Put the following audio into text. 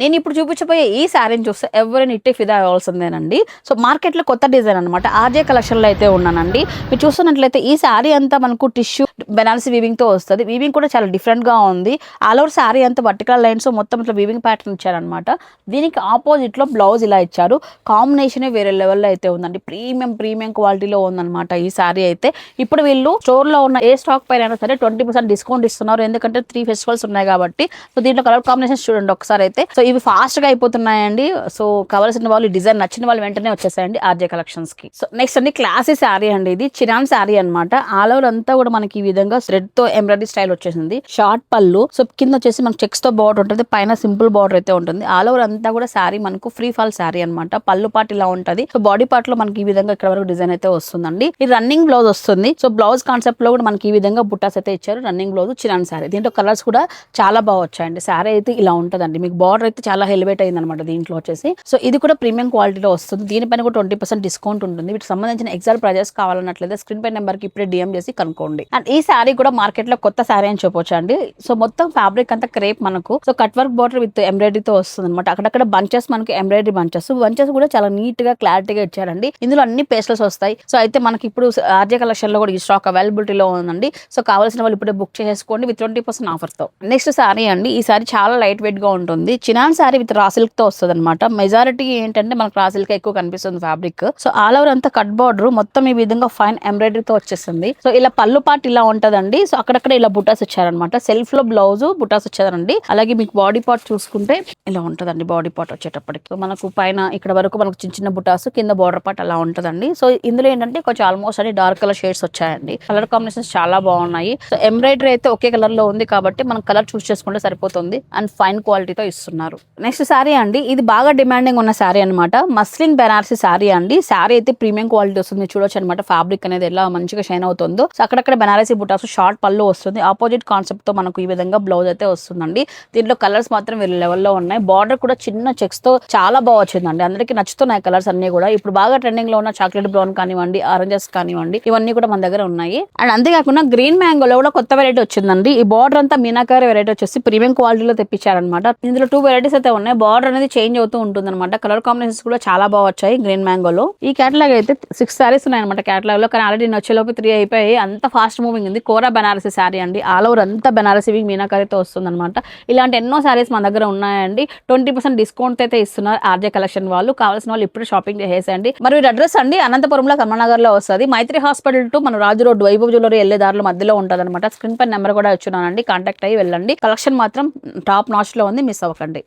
నేను ఇప్పుడు చూపించబోయే ఈ శారీని చూస్తే ఎవరైనా ఇట్టే ఫిదా అవ్వాల్సిందేనండి. సో మార్కెట్లో కొత్త డిజైన్ అనమాట ఆర్జే కలెక్షన్లో అయితే ఉన్నానండి. మీరు చూస్తున్నట్లయితే ఈ శారీ అంతా మనకు టిష్యూ బెనారసీ వీవింగ్తో వస్తుంది. వీవింగ్ కూడా చాలా డిఫరెంట్గా ఉంది. ఆల్ ఓవర్ శారీ అంతా వర్టికల్ లైన్స్ మొత్తం ఇట్లా వీవింగ్ ప్యాటర్న్ ఇచ్చారనమాట దీనికి ఆపోజిట్లో బ్లౌజ్ ఇలా ఇచ్చారు. కాంబినేషనే వేరే లెవెల్లో అయితే ఉందండి. ప్రీమియం ప్రీమియం క్వాలిటీలో ఉందన్నమాట ఈ శారీ అయితే. ఇప్పుడు వీళ్ళు స్టోర్లో ఉన్న ఏ స్టాక్ పైన అయినా సరే ట్వంటీ పర్సెంట్ డిస్కౌంట్ ఇస్తున్నారు. ఎందుకంటే త్రీ ఫెస్టివల్స్ ఉన్నాయి కాబట్టి. సో దీంట్లో కలర్ కాంబినేషన్స్ చూడండి ఒకసారి అయితే. సో ఇవి ఫాస్ట్గా అయిపోతున్నాయండి. సో కావాల్సిన వాళ్ళు డిజైన్ నచ్చిన వాళ్ళు వెంటనే వచ్చేసాయండి ఆర్జే కలెక్షన్స్కి. సో నెక్స్ట్ అండి క్లాసీ శారీ అండి ఇది. చిరాన్ శారీ అన్నమాట. ఆల్ ఓవర్ అంతా కూడా మనకి విధంగా థ్రెడ్తో ఎంబ్రాయిడరీ స్టైల్ వచ్చేసింది. షార్ట్ పళ్ళు. సో కింద వచ్చేసి మనకి చెక్స్తో బార్డర్ ఉంటుంది. పైన సింపుల్ బార్డర్ అయితే ఉంటుంది. ఆల్ ఓవర్ అంతా కూడా శారీ మనకు ఫ్రీ ఫాల్ శారీ అనమాట పళ్ళు పార్ట్ ఇలా ఉంటది. సో బాడీ పార్ట్లో మనకి ఈ విధంగా ఇక్కడ వరకు డిజైన్ అయితే వస్తుందండి. ఈ రన్నింగ్ బ్లౌజ్ వస్తుంది. సో బ్లౌజ్ కాన్సెప్ట్లో కూడా మనకి ఈ విధంగా బుట్టాస్ అయితే ఇచ్చారు. రన్నింగ్ బ్లౌజ్ చిరాన్ శారీ దీంట్లో కలర్స్ కూడా చాలా బాగా వచ్చాయండి. శారీ అయితే ఇలా ఉంటుందండి. మీకు బార్డర్ అయితే చాలా హెల్వేట్ అయింది అనమాట దీంట్లో వచ్చేసి. సో ఇది కూడా ప్రీమియం క్వాలిటీలో వస్తుంది. దీనిపైన కూడా ట్వంటీ పర్సెంట్ డిస్కౌంట్ ఉంటుంది. వీటికి సంబంధించిన ఎగ్జాక్ట్ ప్రైజెస్ కావాలన్నట్లయితే స్క్రీన్ పై నెంబర్కి ఇప్పుడే డిఎం చేసి కనుక్కోండి. అండ్ ఈ ఈ శారీ కూడా మార్కెట్లో కొత్త శారీ అని చెప్పొచ్చు అండి సో మొత్తం ఫ్యాబ్రిక్ అంతా క్రేప్ మనకు. So cut work border with ఎంబ్రాయిడరీతో వస్తుంది అనమాట అక్కడక్కడ బంచెస్ మనకి ఎంబ్రాయిడరీ బంచెస్ బంచెస్ కూడా చాలా నీట్గా క్లారిటీగా ఇచ్చారండి. ఇందులో అన్ని పేస్టల్స్ వస్తాయి. సో అయితే మనకి ఇప్పుడు ఆర్జే కలెక్షన్లో కూడా ఈ స్టాక్ అవైలబిలిటీలో ఉందండి. సో కావాల్సిన వాళ్ళు ఇప్పుడే బుక్ చేసుకోండి విత్ ట్వంటీ పర్సెంట్ ఆఫర్తో. నెక్స్ట్ శారీ అండి. ఈ శారీ చాలా లైట్ వెయిట్గా ఉంటుంది. చినాన్ శారీ విత్ రా సిల్క్తో వస్తుంది అనమాట మెజారిటీ ఏంటంటే మనకు రా సిల్క్ ఎక్కువ కనిపిస్తుంది ఫ్యాబ్రిక్ సో ఆల్ ఓవర్ అంతా కట్ బార్డర్ మొత్తం ఈ విధంగా ఫైన్ ఎంబ్రాయిడరీ తో వచ్చేస్తుంది సో ఇలా పళ్ళు పార్ట్ ఇలా ఉంటదండి. సో అక్కడక్కడ ఇలా బుటాస్ ఇచ్చారనమాట సెల్ఫ్లో బ్లౌజ్ బుటాస్ వచ్చారండి అలాగే మీకు బాడీ పార్ట్ చూసుకుంటే ఇలా ఉంటదండి బాడీ పార్ట్ వచ్చేటప్పటికి. సో మనకు పైన ఇక్కడ వరకు మనకు చిన్న చిన్న బుటాస్ కింద బార్డర్ పార్ట్ అలా ఉంటదండి. సో ఇందులో ఏంటంటే కొంచెం ఆల్మోస్ట్ అన్ని డార్క్ కలర్ షేడ్స్ వచ్చాయండి. కలర్ కాంబినేషన్స్ చాలా బాగున్నాయి. సో ఎంబ్రాయిడరీ అయితే ఒకే కలర్లో ఉంది కాబట్టి మనం కలర్ చూస్ చేసుకుంటే సరిపోతుంది. అండ్ ఫైన్ క్వాలిటీతో ఇస్తున్నారు. నెక్స్ట్ శారీ అండి. ఇది బాగా డిమాండింగ్ ఉన్న శారీ అనమాట మస్లిన్ బెనారసీ శారీ అండి. శారీ అయితే ప్రీమియం క్వాలిటీ వస్తుంది. చూడొచ్చు అనమాట ఫ్యాబ్రిక్ అనేది ఎలా మంచిగా షైన్ అవుతుందో. సో అక్కడక్కడ బెనారసీ బుటాస్ షార్ట్ పళ్ళు వస్తుంది. ఆపోజిట్ కాన్సెప్ట్తో మనకు ఈ విధంగా బ్లౌజ్ అయితే వస్తుందండి. దీంట్లో కలర్స్ మాత్రం వేరే లెవెల్లో ఉన్నాయి. బార్డర్ కూడా చిన్న చెక్స్తో చాలా బాగా వచ్చిందండి. అందరికీ నచ్చుతున్నాయి కలర్స్ అన్ని కూడా. ఇప్పుడు బాగా ట్రెండింగ్లో ఉన్న చాక్లెట్ బ్రౌన్ కానివ్వండి ఆరెంజెస్ కానివ్వండి ఇవన్నీ కూడా మన దగ్గర ఉన్నాయి. అండ్ అంతేకాకుండా గ్రీన్ మ్యాంగోలో కూడా కొత్త వెరైటీ వచ్చిందండి. ఈ బార్డర్ అంతా మీనాకార వెరైటీ వచ్చేసి ప్రీమియం క్వాలిటీలో తెప్పించారనమాట ఇందులో టూ వెరైటీస్ అయితే ఉన్నాయి. బార్డర్ అనేది చేంజ్ అవుతూ ఉంటుంది అనమాట కలర్ కాంబినేషన్స్ కూడా చాలా బాగా వచ్చాయి గ్రీన్ మ్యాంగోలో. ఈ కేటలాగ్ అయితే సిక్స్ సారీస్ ఉన్నాయి అనమాట కేటలాగ్లో కానీ ఆల్రెడీ నచ్చేలోపు త్రీ అయిపోయి అంత ఫాస్ట్ మూవింగ్ ఉంది కోరా బెనారసి శారీ అండి. ఆల్ ఓవర్ అంతా బెనారసి మీనాకారితో వస్తుంది అనమాట ఇలాంటి ఎన్నో శారీస్ మన దగ్గర ఉన్నాయండి. ట్వంటీ పర్సెంట్ డిస్కౌంట్ అయితే ఇస్తున్నారు ఆర్జే కలెక్షన్ వాళ్ళు. కావాల్సిన వాళ్ళు ఇప్పుడు షాపింగ్ చేసేయండి. మరి వీరి అడ్రస్ అండి. అనంతపురంలో కమలనగర్లో వస్తుంది. మైత్రి హాస్పిటల్ టు మన రాజు రోడ్ వైభవ్ జ్యువెలరీ వెళ్ళే దారిలో మధ్యలో ఉంటుంది అనమాట స్క్రీన్ పై నెంబర్ కూడా ఇచ్చున్నానండి. కాంటాక్ట్ అయ్యి వెళ్ళండి. కలెక్షన్ మాత్రం టాప్ నాచ్లో ఉంది. మిస్ అవ్వకండి.